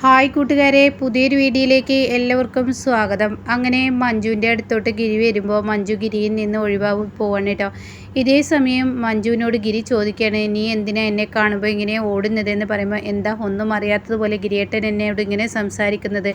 Hi കൂട്ടുകാരെ പുതിയൊരു വീഡിയോയിലേക്ക് എല്ലാവർക്കും സ്വാഗതം. അങ്ങനെ മഞ്ജുവിന്റെ അടുത്തോട്ട് ഗിരി വരുമ്പോൾ മഞ്ജു ഗിരിയിൽ നിന്ന് ഒഴിവായി പോവാണ് കേട്ടോ. ഇതേ സമയം മഞ്ജുവിനോട് ഗിരി ചോദിക്കുകയാണ് നീ എന്തിനാ എന്നെ കാണുമ്പോൾ ഇങ്ങനെ ഓടുന്നതെന്ന് പറയുമ്പോൾ എന്താ ഒന്നും അറിയാത്തതുപോലെ ഗിരിയേട്ടൻ എന്നോട് ഇങ്ങനെ സംസാരിക്കുന്നത്?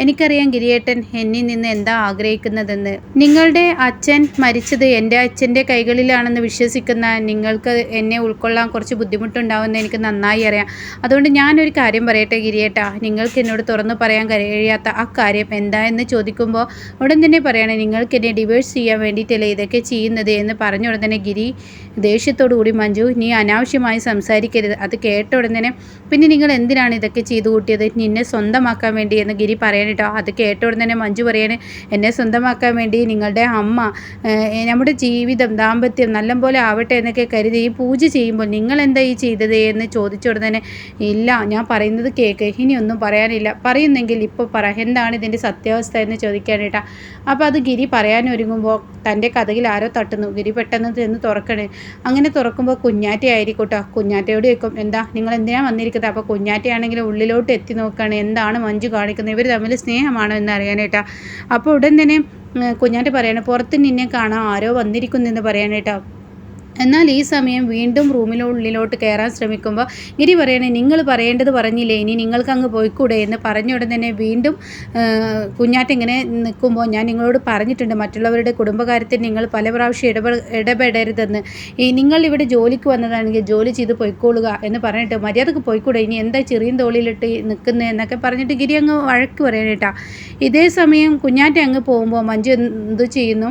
എനിക്കറിയാം ഗിരിയേട്ടൻ എന്നിൽ നിന്ന് എന്താ ആഗ്രഹിക്കുന്നതെന്ന്. നിങ്ങളുടെ അച്ഛൻ മരിച്ചത് എന്റെ അച്ഛന്റെ കൈകളിലാണെന്ന് വിശ്വസിക്കുന്ന നിങ്ങൾക്ക് എന്നെ ഉൾക്കൊള്ളാൻ കുറച്ച് ബുദ്ധിമുട്ടുണ്ടാവുമെന്ന് എനിക്ക് നന്നായി അറിയാം. അതുകൊണ്ട് ഞാനൊരു കാര്യം പറയട്ടെ ഗിരിയേട്ട നിങ്ങൾക്ക് എന്നോട് തുറന്നു പറയാൻ കഴിയാത്ത ആ കാര്യം എന്താ എന്ന് ചോദിക്കുമ്പോൾ ഉടൻ തന്നെ പറയണേ നിങ്ങൾക്ക് എന്നെ ഡിവേഴ്സ് ചെയ്യാൻ വേണ്ടിയിട്ടല്ലേ ഇതൊക്കെ ചെയ്യുന്നത്? എന്ന് പറഞ്ഞ ഉടൻ തന്നെ ഗിരി ദേഷ്യത്തോടു കൂടി മഞ്ജു നീ അനാവശ്യമായി സംസാരിക്കരുത്. അത് കേട്ട ഉടനെ പിന്നെ നിങ്ങൾ എന്തിനാണ് ഇതൊക്കെ ചെയ്തു കൂട്ടിയത്? നിന്നെ സ്വന്തമാക്കാൻ വേണ്ടി എന്ന് ഗിരി പറയാനിട്ടോ അത് കേട്ട ഉടനെ മഞ്ജു പറയാണ് എന്നെ സ്വന്തമാക്കാൻ വേണ്ടി നിങ്ങളുടെ അമ്മ നമ്മുടെ ജീവിതം ദാമ്പത്യം നല്ലപോലെ ആവട്ടെ എന്നൊക്കെ കരുതി ഈ പൂജ ചെയ്യുമ്പോൾ നിങ്ങൾ എന്താ ഈ ചെയ്തത്? എന്ന് ചോദിച്ച ഉടനെ ഇല്ല ഞാൻ പറയുന്നത് കേൾക്ക് ഇനിയൊന്നും പറയാനില്ല. പറയുന്നെങ്കിൽ ഇപ്പോൾ പറ. എന്താണ് ഇതിന്റെ സത്യാവസ്ഥ എന്ന് ചോദിക്കാനേട്ടാ അപ്പോൾ അത് ഗിരി പറയാനൊരുങ്ങുമ്പോൾ തന്റെ കഥയിൽ ആരോ തട്ടുന്നു. ഗിരി പെട്ടെന്ന് ചെന്ന് തുറക്കണേ. അങ്ങനെ തുറക്കുമ്പോൾ കുഞ്ഞാറ്റ ആയിരിക്കട്ടോ. കുഞ്ഞാറ്റയോട് ചോദിക്കും എന്താ നിങ്ങൾ എന്തിനാ വന്നിരിക്കുന്നത്? അപ്പോൾ കുഞ്ഞാറ്റയാണെങ്കിൽ ഉള്ളിലോട്ട് എത്തി നോക്കുകയാണ് എന്താണ് മഞ്ജു കാണിക്കുന്നത്? ഇവർ തമ്മിൽ സ്നേഹമാണോ എന്ന് അറിയാനേട്ടാ. അപ്പോൾ ഉടൻ തന്നെ കുഞ്ഞാറ്റ പറയണേ പുറത്ത് നിന്നെ കാണാൻ ആരോ വന്നിരിക്കുന്നു വന്നിരിക്കുന്നെന്ന് പറയാനേട്ടാ എന്നാൽ ഈ സമയം വീണ്ടും റൂമിനുള്ളിലോട്ട് കയറാൻ ശ്രമിക്കുമ്പോൾ ഗിരി പറയണേ നിങ്ങൾ പറയേണ്ടത് പറഞ്ഞില്ലേ ഇനി നിങ്ങൾക്ക് അങ്ങ് പോയിക്കൂടെ? എന്ന് പറഞ്ഞ ഉടൻ തന്നെ വീണ്ടും കുഞ്ഞാട്ടിങ്ങനെ നിൽക്കുമ്പോൾ ഞാൻ നിങ്ങളോട് പറഞ്ഞിട്ടുണ്ട് മറ്റുള്ളവരുടെ കുടുംബകാര്യത്തിൽ നിങ്ങൾ പല പ്രാവശ്യം ഇടപെ ഇടപെടരുതെന്ന്. ഈ നിങ്ങൾ ഇവിടെ ജോലിക്ക് വന്നതാണെങ്കിൽ ജോലി ചെയ്ത് പോയിക്കോളുക എന്ന് പറഞ്ഞിട്ട് മര്യാദയ്ക്ക് പോയിക്കൂടെ ഇനി എന്താ ചെറിയ തോളിലിട്ട് നിൽക്കുന്നത് എന്നൊക്കെ പറഞ്ഞിട്ട് ഗിരി അങ്ങ് വഴക്ക് പറയാനേട്ടാ ഇതേ സമയം കുഞ്ഞാറ്റ അങ്ങ് പോകുമ്പോൾ മഞ്ജു എന്ത് ചെയ്യുന്നു?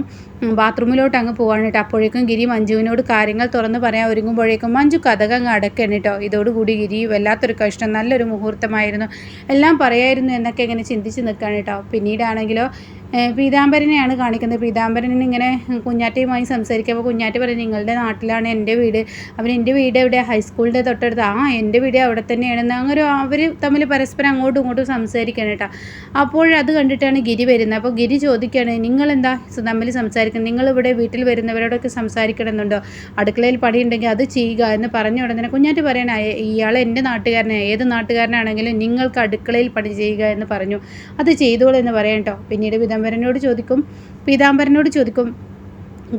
ബാത്റൂമിലോട്ട് അങ്ങ് പോകാനായിട്ട് അപ്പോഴേക്കും ഗിരി മഞ്ജുവിനോട് കാര്യങ്ങൾ തുറന്നു പറയാൻ ഒരുങ്ങുമ്പോഴേക്കും മഞ്ജു കഥകങ്ങ് അടക്കണം കേട്ടോ ഇതോടുകൂടി ഗിരി വല്ലാത്തൊരു കഷ്ടം നല്ലൊരു മുഹൂർത്തമായിരുന്നു. എല്ലാം പറയായിരുന്നു എന്നൊക്കെ ഇങ്ങനെ ചിന്തിച്ച് നിൽക്കുകയാണ് കേട്ടോ. പിന്നീടാണെങ്കിലോ പീതാംബരനെയാണ് കാണിക്കുന്നത്. പീതാംബരൻ ഇങ്ങനെ കുഞ്ഞാറ്റയുമായി സംസാരിക്കുമ്പോൾ കുഞ്ഞാറ്റ പറയും നിങ്ങളുടെ നാട്ടിലാണ് എന്റെ വീട്. അവൻ എന്റെ വീട് എവിടെ ഹൈസ്കൂളിന്റെ തൊട്ടടുത്ത്. ആ എന്റെ വീട് അവിടെ തന്നെയാണെന്ന് അങ്ങനെ അവർ തമ്മിൽ പരസ്പരം അങ്ങോട്ടും ഇങ്ങോട്ടും സംസാരിക്കണം കേട്ടോ. അപ്പോഴത് കണ്ടിട്ടാണ് ഗിരി വരുന്നത്. അപ്പോൾ ഗിരി ചോദിക്കുകയാണ് നിങ്ങളെന്താ തമ്മിൽ സംസാരിക്കുന്നത്? നിങ്ങളിവിടെ വീട്ടിൽ വരുന്നവരോടൊക്കെ സംസാരിക്കണമെന്നുണ്ടോ? അടുക്കളയിൽ പണിയുണ്ടെങ്കിൽ അത് ചെയ്യുക എന്ന് പറഞ്ഞ ഉടനെ കുഞ്ഞാറ്റ് പറയണ ഇയാൾ എന്റെ നാട്ടുകാരനെ. ഏത് നാട്ടുകാരനാണെങ്കിലും നിങ്ങൾക്ക് അടുക്കളയിൽ പണി ചെയ്യുക എന്ന് പറഞ്ഞു. അത് ചെയ്തോളൂ എന്ന് പറയാം കേട്ടോ. പിന്നീട് വിധം പീതാംബരനോട് ചോദിക്കും പീതാംബരനോട് ചോദിക്കും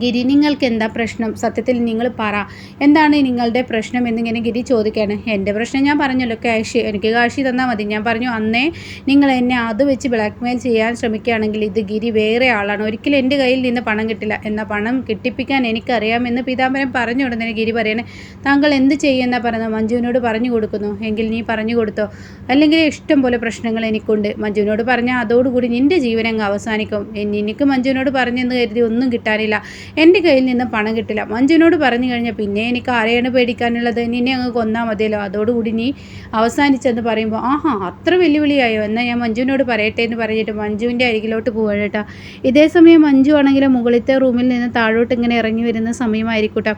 ഗിരി നിങ്ങൾക്ക് എന്താ പ്രശ്നം? സത്യത്തിൽ നിങ്ങൾ പറ. എന്താണ് നിങ്ങളുടെ പ്രശ്നം എന്നിങ്ങനെ ഗിരി ചോദിക്കുകയാണ് എന്റെ പ്രശ്നം ഞാൻ പറഞ്ഞല്ലോ ക്യാഷ്. എനിക്ക് കാശി തന്നാൽ മതി. ഞാൻ പറഞ്ഞു അന്നേ നിങ്ങൾ എന്നെ അത് വെച്ച് ബ്ലാക്ക്മെയിൽ ചെയ്യാൻ ശ്രമിക്കുകയാണെങ്കിൽ ഇത് ഗിരി വേറെ ആളാണ്. ഒരിക്കലും എന്റെ കയ്യിൽ നിന്ന് പണം കിട്ടില്ല. എന്ന പണം കിട്ടിപ്പിക്കാൻ എനിക്കറിയാമെന്ന് പീതാംബരൻ പറഞ്ഞു ഉടനെ ഗിരി പറയണേ. താങ്കൾ എന്ത് ചെയ്യുന്ന പറയുന്നത്? മഞ്ജുവിനോട് പറഞ്ഞു കൊടുക്കുന്നു. എങ്കിൽ നീ പറഞ്ഞു കൊടുത്തോ? അല്ലെങ്കിൽ ഇഷ്ടം പോലെ പ്രശ്നങ്ങൾ എനിക്കുണ്ട്. മഞ്ജുവിനോട് പറഞ്ഞാൽ അതോടുകൂടി നിന്റെ ജീവൻ അങ്ങ് അവസാനിക്കും എനിക്ക് മഞ്ജുവിനോട് പറഞ്ഞെന്ന് കരുതി ഒന്നും കിട്ടാനില്ല. എന്റെ കയ്യിൽ നിന്ന് പണം കിട്ടില്ല. മഞ്ജുവിനോട് പറഞ്ഞു കഴിഞ്ഞാൽ പിന്നെ എനിക്ക് ആരെയാണ് പേടിക്കാനുള്ളത്? നിന്നെ അങ്ങ് കൊന്നാൽ മതിയല്ലോ. അതോടുകൂടി നീ അവസാനിച്ചെന്ന് പറയുമ്പോൾ ആഹാ അത്ര വെല്ലുവിളിയായോ? എന്നാൽ ഞാൻ മഞ്ജുവിനോട് പറയട്ടെ എന്ന് പറഞ്ഞിട്ട് മഞ്ജുവിന്റെ അരികിലോട്ട് പോവാണ് കേട്ടോ. ഇതേ സമയം മഞ്ജു ആണെങ്കിൽ മുകളിലത്തെ റൂമിൽ നിന്ന് താഴോട്ട് ഇങ്ങനെ ഇറങ്ങി വരുന്ന സമയമായിരിക്കൂട്ടോ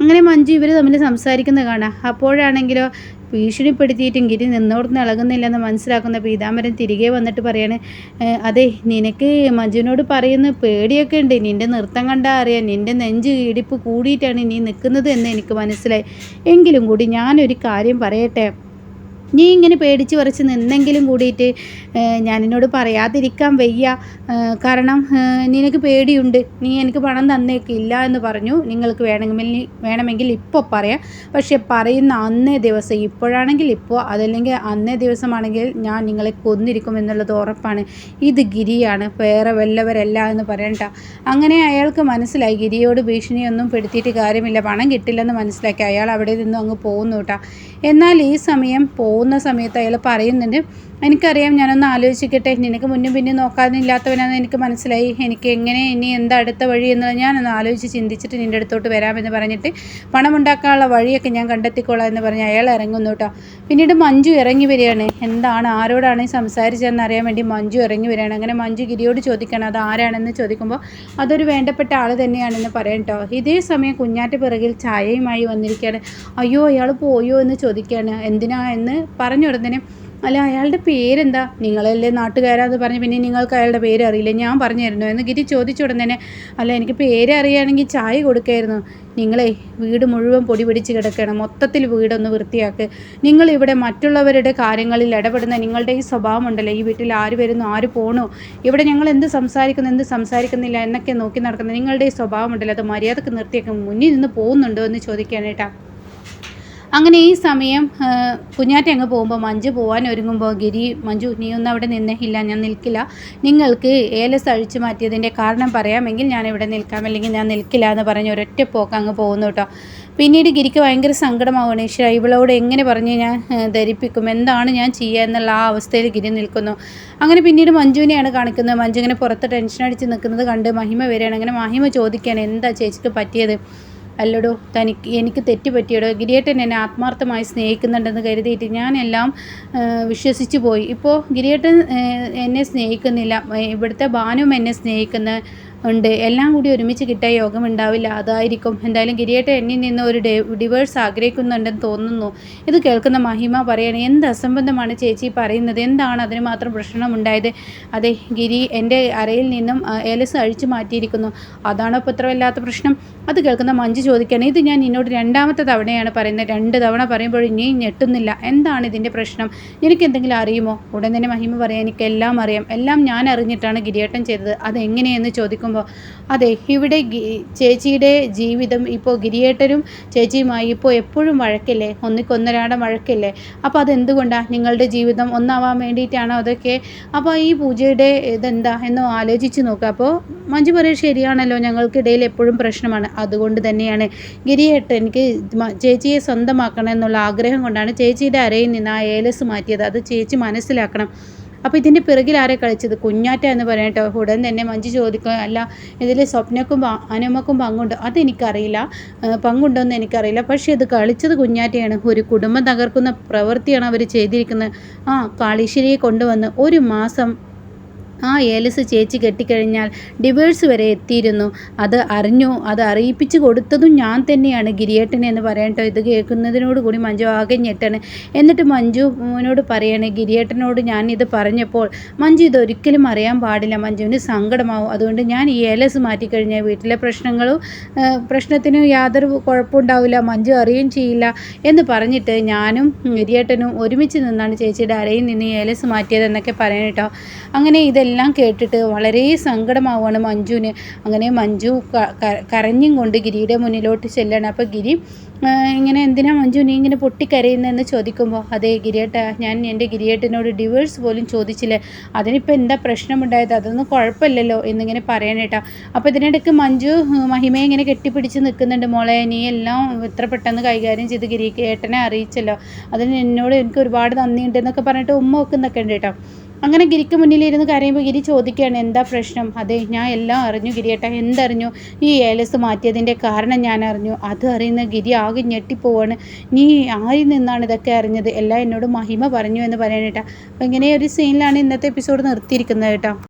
അങ്ങനെ മഞ്ജു ഇവർ തമ്മിൽ സംസാരിക്കുന്നത് കാണാം. അപ്പോഴാണെങ്കിലോ ഭീഷണിപ്പെടുത്തിയിട്ടും ഗിരി നിന്നോടൊന്നും ഇളകുന്നില്ലെന്ന് മനസ്സിലാക്കുന്ന പീതാംബരൻ തിരികെ വന്നിട്ട് പറയാണ് അതെ നിനക്ക് മഞ്ജുവിനോട് പറയുന്ന പേടിയൊക്കെ ഉണ്ട്. നിന്റെ നൃത്തം കണ്ടാൽ അറിയാം. നിന്റെ നെഞ്ച് ഇടിപ്പ് കൂടിയിട്ടാണ് നീ നിൽക്കുന്നത് എന്ന് എനിക്ക് മനസ്സിലായി. എങ്കിലും കൂടി ഞാനൊരു കാര്യം പറയട്ടെ? നീ ഇങ്ങനെ പേടിച്ച് പറിച്ച് നിന്നെങ്കിലും കൂടിയിട്ട് ഞാൻ എന്നോട് പറയാതിരിക്കാൻ വയ്യ. കാരണം നിനക്ക് പേടിയുണ്ട്. നീ എനിക്ക് പണം തന്നേക്കില്ല എന്ന് പറഞ്ഞു. നിങ്ങൾക്ക് വേണമെങ്കിൽ വേണമെങ്കിൽ ഇപ്പോൾ പറയാം. പക്ഷെ പറയുന്ന അന്നേ ദിവസം ഇപ്പോഴാണെങ്കിൽ ഇപ്പോൾ അതല്ലെങ്കിൽ അന്നേ ദിവസമാണെങ്കിൽ ഞാൻ നിങ്ങളെ കൊന്നിരിക്കും എന്നുള്ളത് ഉറപ്പാണ്. ഇത് ഗിരിയാണ്. വേറെ വല്ലവരല്ല എന്ന് പറയണ്ട. അങ്ങനെ അയാൾക്ക് മനസ്സിലായി. ഗിരിയോട് ഭീഷണിയൊന്നും പെടുത്തിയിട്ട് കാര്യമില്ല. പണം കിട്ടില്ലെന്ന് മനസ്സിലാക്കി അയാൾ അവിടെ നിന്നും അങ്ങ് പോകുന്നു കേട്ടോ. എന്നാൽ ഈ സമയം പോകുന്ന സമയത്ത് അയാൾ പറയുന്നുണ്ട് എനിക്കറിയാം ഞാനൊന്ന് ആലോചിക്കട്ടെ നിനക്ക് മുന്നും പിന്നും നോക്കാനില്ലാത്തവനാണെന്ന് എനിക്ക് മനസ്സിലായി. എനിക്ക് എങ്ങനെ ഇനി എന്താ അടുത്ത വഴി എന്നുള്ളത് ഞാനൊന്ന് ആലോചിച്ച് ചിന്തിച്ചിട്ട് നിന്റെ അടുത്തോട്ട് വരാമെന്ന് പറഞ്ഞിട്ട് പണമുണ്ടാക്കാനുള്ള വഴിയൊക്കെ ഞാൻ കണ്ടെത്തിക്കോളാം എന്ന് പറഞ്ഞ് അയാൾ ഇറങ്ങുന്നു കേട്ടോ. പിന്നീട് മഞ്ജു ഇറങ്ങി വരികയാണ്. എന്താണ് ആരോടാണ് സംസാരിച്ചതെന്ന് അറിയാൻ വേണ്ടി മഞ്ജു ഇറങ്ങി വരികയാണ്. അങ്ങനെ മഞ്ജു ഗിരിയോട് ചോദിക്കണം അത് ആരാണെന്ന്? ചോദിക്കുമ്പോൾ അതൊരു വേണ്ടപ്പെട്ട ആൾ തന്നെയാണെന്ന് പറയാം കേട്ടോ. ഇതേ സമയം കുഞ്ഞാറ്റ പിറകിൽ ചായയുമായി വന്നിരിക്കുകയാണ്. അയ്യോ അയാൾ പോയോ എന്ന് ചോദിക്കുകയാണ്. എന്തിനാ എന്ന് പറഞ്ഞു ഉടനെ അല്ല അയാളുടെ പേരെന്താ? നിങ്ങളല്ലേ നാട്ടുകാരാന്ന് പറഞ്ഞ് പിന്നെ നിങ്ങൾക്ക് അയാളുടെ പേര് അറിയില്ല. ഞാൻ പറഞ്ഞു തരുന്നു എന്ന് ഗിരി ചോദിച്ചു ഉടൻ തന്നെ അല്ല എനിക്ക് പേര് അറിയുകയാണെങ്കിൽ ചായ കൊടുക്കായിരുന്നു. നിങ്ങളെ വീട് മുഴുവൻ പൊടി പിടിച്ച് കിടക്കണം. മൊത്തത്തിൽ വീടൊന്ന് വൃത്തിയാക്ക്. നിങ്ങളിവിടെ മറ്റുള്ളവരുടെ കാര്യങ്ങളിൽ ഇടപെടുന്ന നിങ്ങളുടെ ഈ സ്വഭാവം ഉണ്ടല്ലോ ഈ വീട്ടിൽ ആര് വരുന്നു? ആര് പോണു? ഇവിടെ ഞങ്ങൾ എന്ത് സംസാരിക്കുന്നു? എന്ത് സംസാരിക്കുന്നില്ല? എന്നൊക്കെ നോക്കി നടക്കുന്നത് നിങ്ങളുടെ ഈ സ്വഭാവം ഉണ്ടല്ലോ അത് മര്യാദയ്ക്ക് നിർത്തിയൊക്കെ. മുന്നിൽ നിന്ന് പോകുന്നുണ്ടോ? എന്ന് ചോദിക്കാനേട്ടാ അങ്ങനെ ഈ സമയം കുഞ്ഞാറ്റ അങ്ങ് പോകുമ്പോൾ മഞ്ജു പോകാൻ ഒരുങ്ങുമ്പോൾ ഗിരി മഞ്ജു നീ ഒന്നും അവിടെ നിന്ന് ഇല്ല ഞാൻ നിൽക്കില്ല. നിങ്ങൾക്ക് ഏലസ് അഴിച്ചു മാറ്റിയതിന്റെ കാരണം പറയാമെങ്കിൽ ഞാൻ ഇവിടെ നിൽക്കാം. അല്ലെങ്കിൽ ഞാൻ നിൽക്കില്ല എന്ന് പറഞ്ഞ് ഒരൊറ്റ പോക്ക് അങ്ങ് പോകുന്നു കേട്ടോ. പിന്നീട് ഗിരിക്ക് ഭയങ്കര സങ്കടമാവുകയാണ് ഈശ്വര ഇവളോട് എങ്ങനെ പറഞ്ഞ് ഞാൻ ധരിപ്പിക്കും? എന്താണ് ഞാൻ ചെയ്യുക എന്നുള്ള ആ അവസ്ഥയിൽ ഗിരി നിൽക്കുന്നു. അങ്ങനെ പിന്നീട് മഞ്ജുവിനെയാണ് കാണിക്കുന്നത്. മഞ്ജു ഇങ്ങനെ പുറത്ത് ടെൻഷൻ അടിച്ച് നിൽക്കുന്നത് കണ്ട് മഹിമ വരികയാണ്. അങ്ങനെ മഹിമ ചോദിക്കുകയാണ് എന്താ ചേച്ചിക്ക് പറ്റിയത്? അല്ലടോ തനിക്ക് എനിക്ക് തെറ്റ് പറ്റിയടോ? ഗിരിയേട്ടൻ എന്നെ ആത്മാർത്ഥമായി സ്നേഹിക്കുന്നുണ്ടെന്ന് കരുതിയിട്ട് ഞാനെല്ലാം വിശ്വസിച്ചു പോയി. ഇപ്പോൾ ഗിരിയേട്ടൻ എന്നെ സ്നേഹിക്കുന്നില്ല. ഇവിടുത്തെ ഭാനും എന്നെ സ്നേഹിക്കുന്ന. ഉണ്ട്. എല്ലാം കൂടി ഒരുമിച്ച് കിട്ടാൻ യോഗം ഉണ്ടാവില്ല അതായിരിക്കും. എന്തായാലും ഗിരിയേട്ട എന്നിൽ നിന്ന് ഒരു ഡിവേഴ്സ് ആഗ്രഹിക്കുന്നുണ്ടെന്ന് തോന്നുന്നു. ഇത് കേൾക്കുന്ന മഹിമ പറയണേ എന്ത് അസംബന്ധമാണ് ചേച്ചി പറയുന്നത്? എന്താണ് അതിന് മാത്രം പ്രശ്നം പ്രശ്നമുണ്ടായത്? അതെ ഗിരി എന്റെ അരയിൽ നിന്നും എലസ് അഴിച്ചു മാറ്റിയിരിക്കുന്നു. അതാണോ വല്ലാത്ത പ്രശ്നം? അത് കേൾക്കുന്ന മഞ്ജു ചോദിക്കുകയാണ്. ഇത് ഞാൻ നിന്നോട് രണ്ടാമത്തെ തവണയാണ് പറയുന്നത്. രണ്ട് തവണ പറയുമ്പോൾ ഇനി ഞെട്ടുന്നില്ല. എന്താണ് ഇതിന്റെ പ്രശ്നം? എനിക്ക് എന്തെങ്കിലും അറിയുമോ? ഉടൻ തന്നെ മഹിമ പറയാൻ എനിക്ക് എല്ലാം അറിയാം. എല്ലാം ഞാൻ അറിഞ്ഞിട്ടാണ് ഗിരിയേട്ടൻ ചെയ്തത്. അതെങ്ങനെയെന്ന് ചോദിക്കും. നോക്കുമ്പോൾ അതെ ഇവിടെ ചേച്ചിയുടെ ജീവിതം ഇപ്പോൾ ഗിരിയേട്ടനും ചേച്ചിയുമായി ഇപ്പോൾ എപ്പോഴും വഴക്കില്ലേ? ഒന്നിക്കൊന്നരാടം വഴക്കില്ലേ? അപ്പോൾ അതെന്തുകൊണ്ടാണ് നിങ്ങളുടെ ജീവിതം ഒന്നാവാൻ വേണ്ടിയിട്ടാണോ അതൊക്കെ? അപ്പോൾ ഈ പൂജയുടെ ഇതെന്താ? എന്നോ ആലോചിച്ച് നോക്കുക അപ്പോൾ മഞ്ജു പറയും ശരിയാണല്ലോ ഞങ്ങൾക്കിടയിൽ എപ്പോഴും പ്രശ്നമാണ്. അതുകൊണ്ട് തന്നെയാണ്. ഗിരിയേട്ടൻ എനിക്ക് ചേച്ചിയെ സ്വന്തമാക്കണം എന്നുള്ള ആഗ്രഹം കൊണ്ടാണ് ചേച്ചിയുടെ അരയിൽ നിന്ന് ആ ഏലസ് മാറ്റിയത്. അത് ചേച്ചി മനസ്സിലാക്കണം. അപ്പോൾ ഇതിന്റെ പിറകിൽ ആരെ കളിച്ചത്? കുഞ്ഞാറ്റ എന്ന് പറയട്ടോ ഉടൻ തന്നെ മഞ്ജു ചോദിക്കുക അല്ല ഇതിൽ സ്വപ്നക്കും അനുമക്കും പങ്കുണ്ട്. അതെനിക്കറിയില്ല. പങ്കുണ്ടോ എന്ന് എനിക്കറിയില്ല. പക്ഷേ ഇത് കളിച്ചത് കുഞ്ഞാറ്റയാണ്. ഒരു കുടുംബം തകർക്കുന്ന പ്രവൃത്തിയാണ് അവർ ചെയ്തിരിക്കുന്നത്. ആ കാളീശ്വരിയെ കൊണ്ടുവന്ന് ഒരു മാസം ആ ഏലസ് ചേച്ചി കെട്ടിക്കഴിഞ്ഞാൽ ഡിവേഴ്സ് വരെ എത്തിയിരുന്നു. അത് അറിഞ്ഞു അത് അറിയിപ്പിച്ചു കൊടുത്തതും ഞാൻ തന്നെയാണ് ഗിരിയേട്ടനെ എന്ന് പറയട്ടോ ഇത് കേൾക്കുന്നതിനോട് കൂടി മഞ്ജു ആകെ ഞെട്ടണ്. എന്നിട്ട് മഞ്ജുവിനോട് പറയണേ ഗിരിയേട്ടനോട് ഞാൻ ഇത് പറഞ്ഞപ്പോൾ മഞ്ജു ഇതൊരിക്കലും അറിയാൻ പാടില്ല മഞ്ജുവിന് സങ്കടമാവും. അതുകൊണ്ട് ഞാൻ ഈ ഏലസ് മാറ്റിക്കഴിഞ്ഞാൽ വീട്ടിലെ പ്രശ്നങ്ങളും പ്രശ്നത്തിന് യാതൊരു കുഴപ്പമുണ്ടാവില്ല മഞ്ജു അറിയുകയും ചെയ്യില്ല എന്ന് പറഞ്ഞിട്ട് ഞാനും ഗിരിയേട്ടനും ഒരുമിച്ച് നിന്നാണ് ചേച്ചിയുടെ അരയിൽ നിന്ന് ഏലസ് മാറ്റിയതെന്നൊക്കെ പറയണേട്ടോ അങ്ങനെ ഇതെല്ലാം ഇതെല്ലാം കേട്ടിട്ട് വളരെ സങ്കടമാവുകയാണ് മഞ്ജുവിന്. അങ്ങനെ മഞ്ജു കരഞ്ഞും കൊണ്ട് ഗിരിയുടെ മുന്നിലോട്ട് ചെല്ലണം. അപ്പോൾ ഗിരി ഇങ്ങനെ എന്തിനാ മഞ്ജു നീ ഇങ്ങനെ പൊട്ടിക്കരയുന്നതെന്ന് ചോദിക്കുമ്പോൾ അതെ ഗിരിയേട്ട ഞാൻ എന്റെ ഗിരിയേട്ടനോട് ഡിവേഴ്സ് പോലും ചോദിച്ചില്ലേ. അതിനിപ്പോൾ എന്താ പ്രശ്നമുണ്ടായത്? അതൊന്നും കുഴപ്പമില്ലല്ലോ എന്നിങ്ങനെ പറയാനേട്ടാ അപ്പോൾ ഇതിനിടയ്ക്ക് മഞ്ജു മഹിമയെ ഇങ്ങനെ കെട്ടിപ്പിടിച്ച് നിൽക്കുന്നുണ്ട്. മോളെ നീ എല്ലാം ഇത്ര പെട്ടെന്ന് കൈകാര്യം ചെയ്ത് ഗിരിയേട്ടനെ അറിയിച്ചല്ലോ. അതിന് എന്നോട് എനിക്ക് ഒരുപാട് നന്ദിയുണ്ട് എന്നൊക്കെ പറഞ്ഞിട്ട് ഉമ്മ വെക്കുന്നൊക്കെ ഉണ്ട് കേട്ടോ അങ്ങനെ ഗിരിക്ക് മുന്നിലിരുന്ന് കരയുമ്പോൾ ഗിരി ചോദിക്കുകയാണ് എന്താ പ്രശ്നം? അതെ ഞാൻ എല്ലാം അറിഞ്ഞു ഗിരിയേട്ട എന്തറിഞ്ഞു? ഈ ഏലസ് മാറ്റിയതിന്റെ കാരണം ഞാൻ അറിഞ്ഞു. അത് അറിയുന്ന ഗിരി ആകെ ഞെട്ടിപ്പോവാണ്. നീ ആരിൽ നിന്നാണ് ഇതൊക്കെ അറിഞ്ഞത്? എല്ലാം എന്നോട് മഹിമ പറഞ്ഞു എന്ന് പറയാനേട്ടാ അപ്പോൾ ഇങ്ങനെ ഒരു സീനിലാണ് ഇന്നത്തെ എപ്പിസോഡ് നിർത്തിയിരിക്കുന്നത് കേട്ടോ.